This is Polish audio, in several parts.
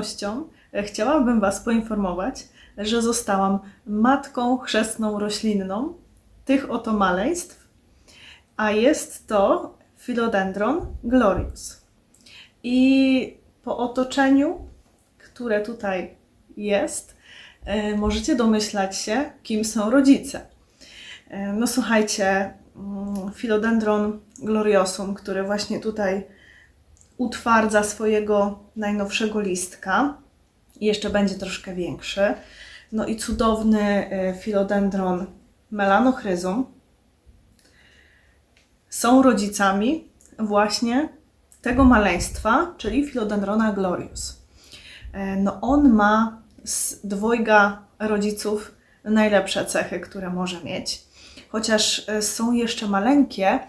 przyjemnością e, chciałabym Was poinformować, że zostałam matką chrzestną roślinną tych oto maleństw, a jest to Philodendron glorious. I po otoczeniu, które tutaj jest, e, możecie domyślać się, kim są rodzice. E, No słuchajcie, mm, Philodendron gloriosum, który właśnie tutaj utwardza swojego najnowszego listka jeszcze będzie troszkę większy. No i cudowny e, Philodendron melanochryzum są rodzicami właśnie tego maleństwa, czyli Philodendrona glorious. E, No on ma z dwojga rodziców najlepsze cechy, które może mieć. Chociaż e, są jeszcze maleńkie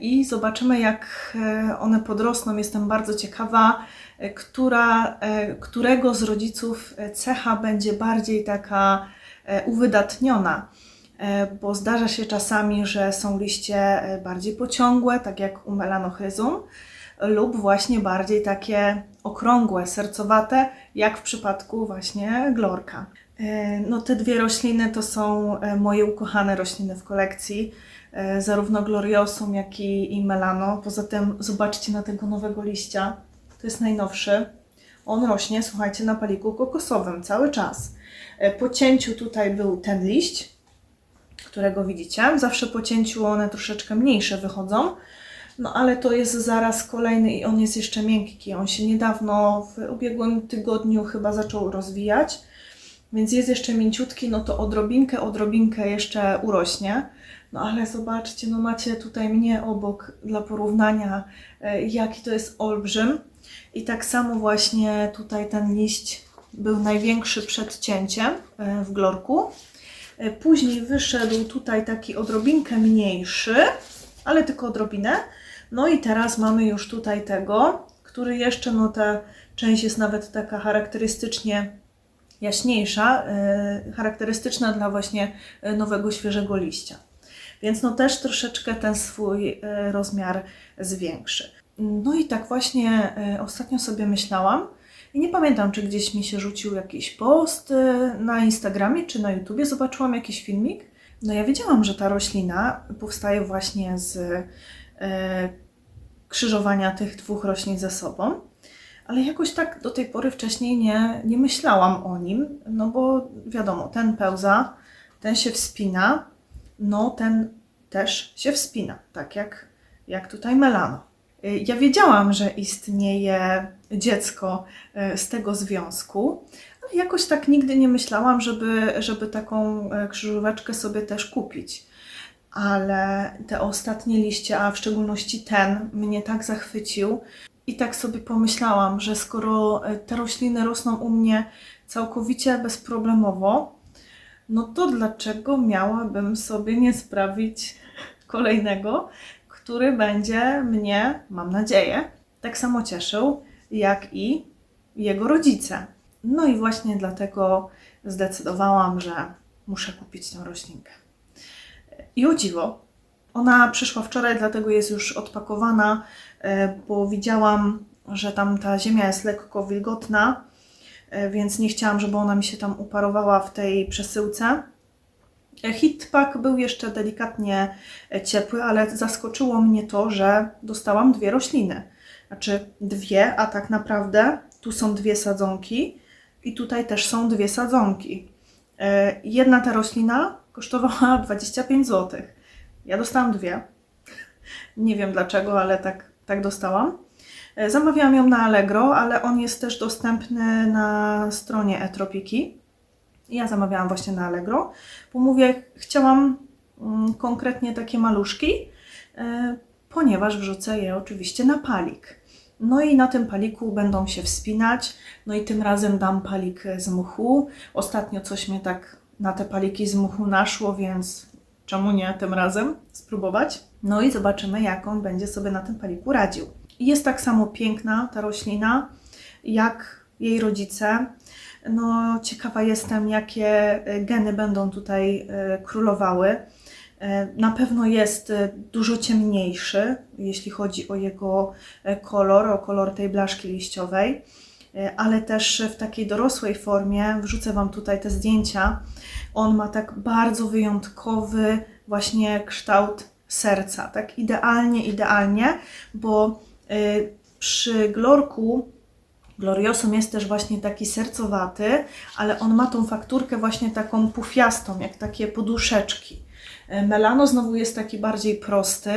i zobaczymy jak e, one podrosną. Jestem bardzo ciekawa, e, która, e, którego z rodziców e, cecha będzie bardziej taka e, uwydatniona. E, Bo zdarza się czasami, że są liście e, bardziej pociągłe, tak jak u melanochryzum, lub właśnie bardziej takie okrągłe, sercowate, jak w przypadku właśnie glorka. E, No te dwie rośliny to są e, moje ukochane rośliny w kolekcji, e, zarówno gloriosum, jak i, i melano. Poza tym zobaczcie na tego nowego liścia, to jest najnowszy. On rośnie, słuchajcie, na paliku kokosowym cały czas. Po cięciu tutaj był ten liść, którego widzicie. Zawsze po cięciu one troszeczkę mniejsze wychodzą. No ale to jest zaraz kolejny i on jest jeszcze miękki. On się niedawno, w ubiegłym tygodniu chyba zaczął rozwijać, więc jest jeszcze mięciutki, no to odrobinkę, odrobinkę jeszcze urośnie. No ale zobaczcie, no macie tutaj mnie obok dla porównania, e, jaki to jest olbrzym. I tak samo właśnie tutaj ten liść był największy przed cięciem e, w glorku. E, Później wyszedł tutaj taki odrobinkę mniejszy, ale tylko odrobinę. No i teraz mamy już tutaj tego, który jeszcze, no ta część jest nawet taka charakterystycznie jaśniejsza, e, charakterystyczna dla właśnie e, nowego, świeżego liścia. Więc no też troszeczkę ten swój e, rozmiar zwiększy. No i tak właśnie ostatnio sobie myślałam i nie pamiętam, czy gdzieś mi się rzucił jakiś post na Instagramie czy na YouTubie, zobaczyłam jakiś filmik. No ja wiedziałam, że ta roślina powstaje właśnie z krzyżowania tych dwóch roślin ze sobą, ale jakoś tak do tej pory wcześniej nie, nie myślałam o nim, no bo wiadomo, ten pełza, ten się wspina, no ten też się wspina, tak jak, jak tutaj melano. Y, Ja wiedziałam, że istnieje dziecko y, z tego związku, ale jakoś tak nigdy nie myślałam, żeby, żeby taką e, krzyżóweczkę sobie też kupić. Ale te ostatnie liście, a w szczególności ten, mnie tak zachwycił. I tak sobie pomyślałam, że skoro e, te rośliny rosną u mnie całkowicie bezproblemowo, no to dlaczego miałabym sobie nie sprawić kolejnego, który będzie mnie, mam nadzieję, tak samo cieszył, jak i jego rodzice. No i właśnie dlatego zdecydowałam, że muszę kupić tę roślinkę. I o dziwo, ona przyszła wczoraj, dlatego jest już odpakowana, e, bo widziałam, że tam ta ziemia jest lekko wilgotna, e, więc nie chciałam, żeby ona mi się tam uparowała w tej przesyłce. E, Hitpack był jeszcze delikatnie ciepły, ale zaskoczyło mnie to, że dostałam dwie rośliny. Znaczy dwie, a tak naprawdę tu są dwie sadzonki i tutaj też są dwie sadzonki. Jedna ta roślina kosztowała 25 zł. Ja dostałam dwie. Nie wiem dlaczego, ale tak, tak dostałam. E, Zamawiałam ją na Allegro, ale on jest też dostępny na stronie Etropiki. Ja zamawiałam właśnie na Allegro, bo mówię, chciałam mm, konkretnie takie maluszki, e, ponieważ wrzucę je oczywiście na palik. No i na tym paliku będą się wspinać, no i tym razem dam palik z muchu. Ostatnio coś mnie tak na te paliki z muchu naszło, więc czemu nie tym razem spróbować? No i zobaczymy, jak on będzie sobie na tym paliku radził. Jest tak samo piękna ta roślina, jak jej rodzice. No, ciekawa jestem, jakie e, geny będą tutaj e, królowały. E, Na pewno jest dużo ciemniejszy, jeśli chodzi o jego kolor, o kolor tej blaszki liściowej. ale też w takiej dorosłej formie. Wrzucę Wam tutaj te zdjęcia. On ma tak bardzo wyjątkowy właśnie kształt serca, tak idealnie, idealnie, bo y, przy glorku Gloriosum jest też właśnie taki sercowaty, ale on ma tą fakturkę właśnie taką pufiastą, jak takie poduszeczki. Y, Melano znowu jest taki bardziej prosty,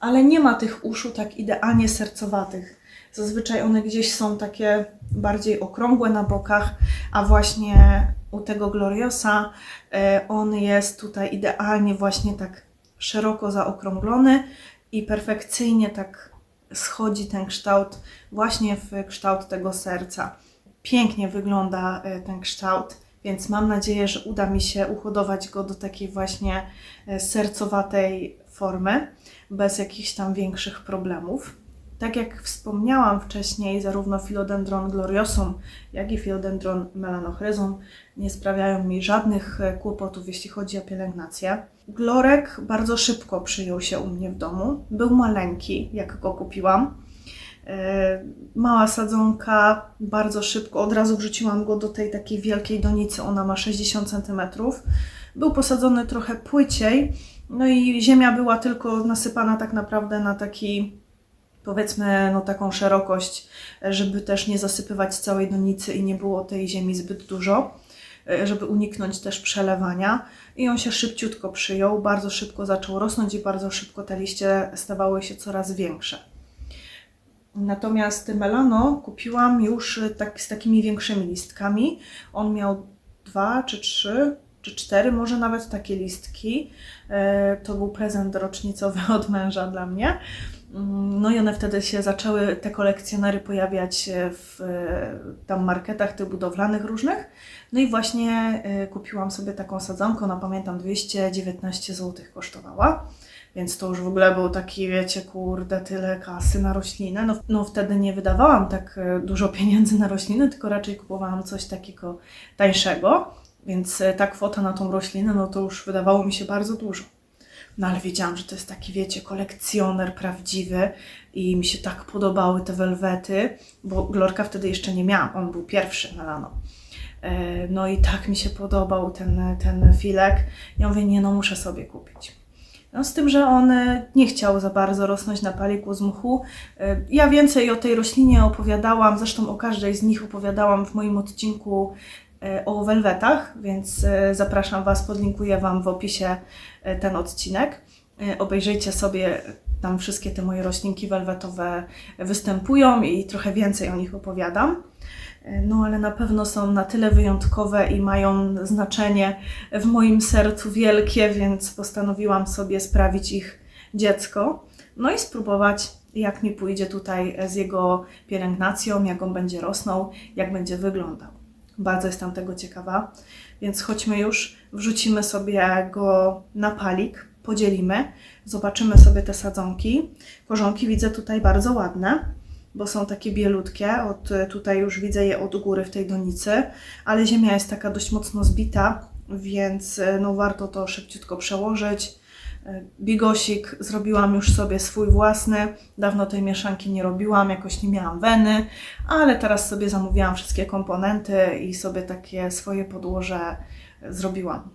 ale nie ma tych uszu tak idealnie sercowatych. Zazwyczaj one gdzieś są takie bardziej okrągłe na bokach, a właśnie u tego Gloriosa y, on jest tutaj idealnie właśnie tak szeroko zaokrąglony i perfekcyjnie tak schodzi ten kształt właśnie w kształt tego serca. Pięknie wygląda e, ten kształt, więc mam nadzieję, że uda mi się uhodować go do takiej właśnie e, sercowatej formy, bez jakichś tam większych problemów. Tak jak wspomniałam wcześniej, zarówno Philodendron gloriosum, jak i Philodendron melanochryzum nie sprawiają mi żadnych e, kłopotów, jeśli chodzi o pielęgnację. Glorek bardzo szybko przyjął się u mnie w domu. Był maleńki, jak go kupiłam. E, Mała sadzonka, bardzo szybko, od razu wrzuciłam go do tej takiej wielkiej donicy, ona ma 60 cm. Był posadzony trochę płyciej, no i ziemia była tylko nasypana tak naprawdę na taki, powiedzmy, no taką szerokość, żeby też nie zasypywać całej donicy i nie było tej ziemi zbyt dużo, e, żeby uniknąć też przelewania. I on się szybciutko przyjął, bardzo szybko zaczął rosnąć i bardzo szybko te liście stawały się coraz większe. Natomiast Melano kupiłam już tak, z takimi większymi listkami. On miał dwa czy trzy czy cztery, może nawet takie listki. E, To był prezent rocznicowy od męża dla mnie. No i one wtedy się zaczęły, te kolekcjonery pojawiać w e, tam marketach tych budowlanych różnych. No i właśnie e, kupiłam sobie taką sadzonkę, ona pamiętam 219 zł kosztowała. Więc to już w ogóle był taki, wiecie, kurde, tyle kasy na roślinę. No, no wtedy nie wydawałam tak e, dużo pieniędzy na rośliny, tylko raczej kupowałam coś takiego tańszego. Więc ta kwota na tą roślinę, no to już wydawało mi się bardzo dużo. No ale wiedziałam, że to jest taki, wiecie, kolekcjoner prawdziwy i mi się tak podobały te welwety, bo Glorka wtedy jeszcze nie miałam, on był pierwszy na lano. E, No i tak mi się podobał ten, ten filek. Ja mówię, nie no, muszę sobie kupić. No z tym, że on e, nie chciał za bardzo rosnąć na paliku z mchu. E, Ja więcej o tej roślinie opowiadałam, zresztą o każdej z nich opowiadałam w moim odcinku o welwetach, więc e, zapraszam Was, podlinkuję Wam w opisie e, ten odcinek. E, Obejrzyjcie sobie, tam wszystkie te moje roślinki welwetowe występują i trochę więcej o nich opowiadam. E, No, ale na pewno są na tyle wyjątkowe i mają znaczenie w moim sercu wielkie, więc postanowiłam sobie sprawić ich dziecko. No i spróbować, jak mi pójdzie tutaj z jego pielęgnacją, jak on będzie rosnął, jak będzie wyglądał. Bardzo jestem tego ciekawa, więc chodźmy już, wrzucimy sobie go na palik, podzielimy, zobaczymy sobie te sadzonki. Korzonki widzę tutaj bardzo ładne bo są takie bielutkie. Od, tutaj już widzę je od góry w tej donicy, ale ziemia jest taka dość mocno zbita, więc e, no, warto to szybciutko przełożyć. E, Bigosik zrobiłam już sobie swój własny. Dawno tej mieszanki nie robiłam, jakoś nie miałam weny, ale teraz sobie zamówiłam wszystkie komponenty i sobie takie swoje podłoże zrobiłam.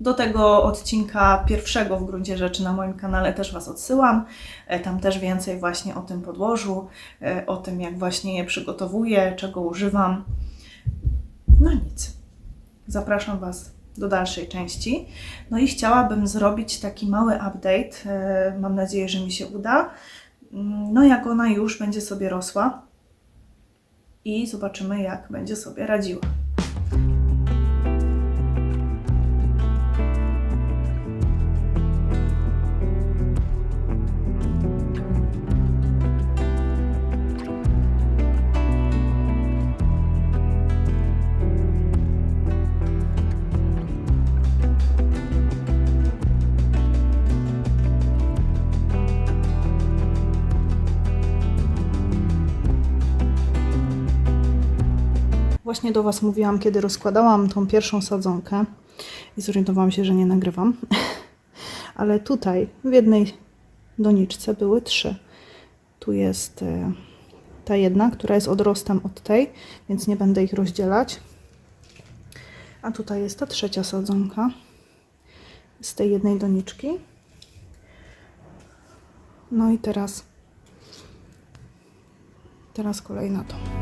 Do tego odcinka pierwszego w gruncie rzeczy na moim kanale też Was odsyłam. E, Tam też więcej właśnie o tym podłożu, e, o tym jak właśnie je przygotowuję, czego używam. No nic. Zapraszam Was do dalszej części. No i chciałabym zrobić taki mały update. e, Mam nadzieję, że mi się uda. Mm, No jak ona już będzie sobie rosła i zobaczymy jak będzie sobie radziła. Właśnie do Was mówiłam, kiedy rozkładałam tą pierwszą sadzonkę i zorientowałam się, że nie nagrywam. Ale tutaj w jednej doniczce były trzy. Tu jest e, ta jedna, która jest odrostem od tej, więc nie będę ich rozdzielać. A tutaj jest ta trzecia sadzonka z tej jednej doniczki. No i teraz teraz kolejna to.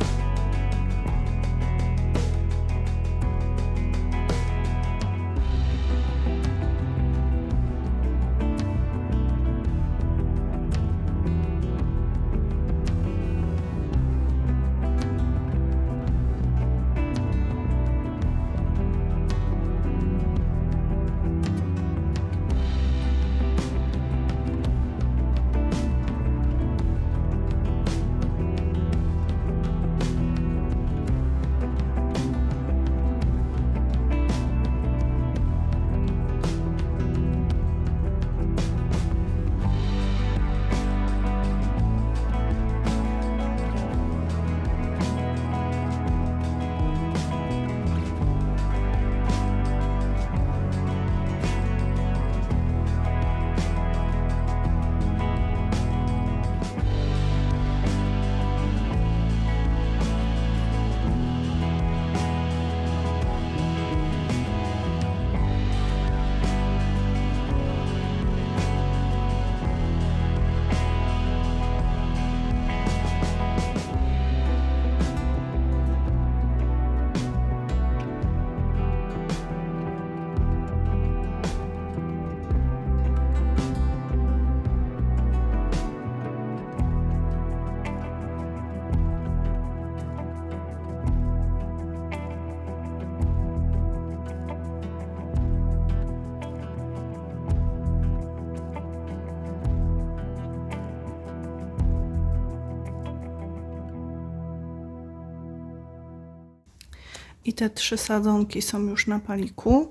Te trzy sadzonki są już na paliku.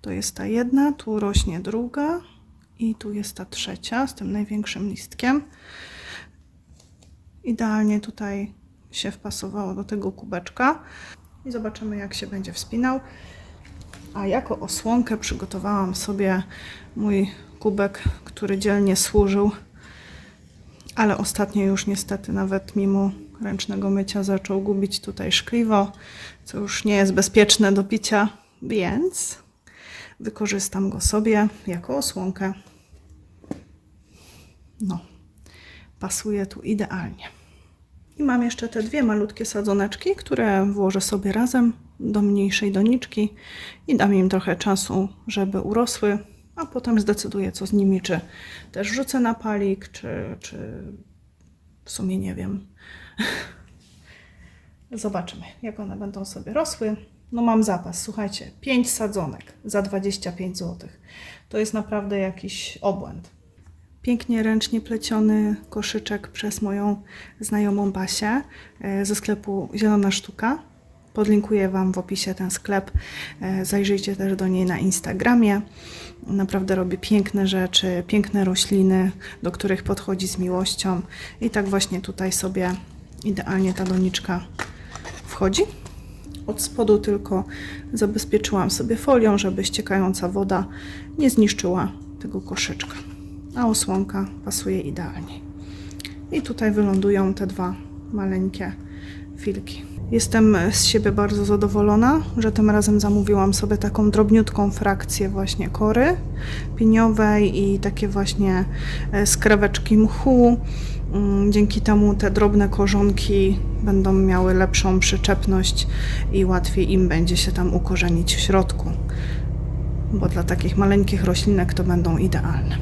To jest ta jedna, tu rośnie druga i tu jest ta trzecia z tym największym listkiem. Idealnie tutaj się wpasowało do tego kubeczka. I zobaczymy jak się będzie wspinał. A jako osłonkę przygotowałam sobie mój kubek, który dzielnie służył, ale ostatnio już niestety nawet mimo ręcznego mycia zaczął gubić tutaj szkliwo, co już nie jest bezpieczne do picia, więc wykorzystam go sobie jako osłonkę. No, pasuje tu idealnie. I mam jeszcze te dwie malutkie sadzoneczki, które włożę sobie razem do mniejszej doniczki i dam im trochę czasu, żeby urosły, a potem zdecyduję, co z nimi, czy też rzucę na palik, czy, czy w sumie nie wiem. Zobaczymy, jak one będą sobie rosły. No mam zapas, słuchajcie, 5 sadzonek za 25 zł. To jest naprawdę jakiś obłęd. Pięknie ręcznie pleciony koszyczek przez moją znajomą Basię e, ze sklepu Zielona Sztuka. Podlinkuję Wam w opisie ten sklep. E, Zajrzyjcie też do niej na Instagramie. Naprawdę robi piękne rzeczy, piękne rośliny, do których podchodzi z miłością. I tak właśnie tutaj sobie idealnie ta doniczka wchodzi. Od spodu tylko zabezpieczyłam sobie folią, żeby ściekająca woda nie zniszczyła tego koszyczka. A osłonka pasuje idealnie. I tutaj wylądują te dwa maleńkie filki. Jestem z siebie bardzo zadowolona, że tym razem zamówiłam sobie taką drobniutką frakcję właśnie kory piniowej i takie właśnie e, skraweczki mchu. Mm, Dzięki temu te drobne korzonki będą miały lepszą przyczepność i łatwiej im będzie się tam ukorzenić w środku, bo dla takich maleńkich roślinek to będą idealne.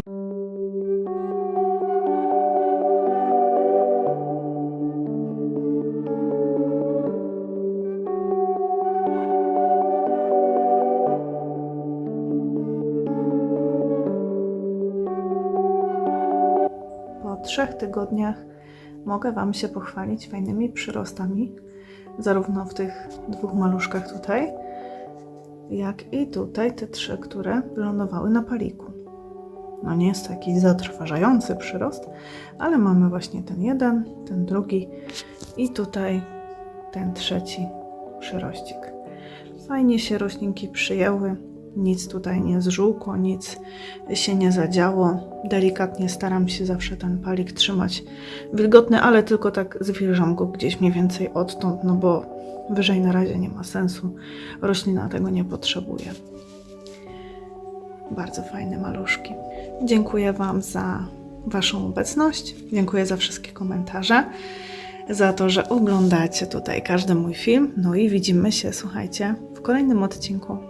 Trzech tygodniach mogę Wam się pochwalić fajnymi przyrostami, zarówno w tych dwóch maluszkach tutaj, jak i tutaj te trzy, które wylądowały na paliku. No nie jest to jakiś zatrważający przyrost, ale mamy właśnie ten jeden, ten drugi i tutaj ten trzeci przyrościk. Fajnie się roślinki przyjęły, Nic tutaj nie zżółkło, nic się nie zadziało. Delikatnie staram się zawsze ten palik trzymać wilgotny, ale tylko tak zwilżam go gdzieś mniej więcej odtąd, no bo wyżej na razie nie ma sensu. Roślina tego nie potrzebuje. Bardzo fajne maluszki. Dziękuję Wam za Waszą obecność. Dziękuję za wszystkie komentarze, za to, że oglądacie tutaj każdy mój film. No i widzimy się, słuchajcie, w kolejnym odcinku.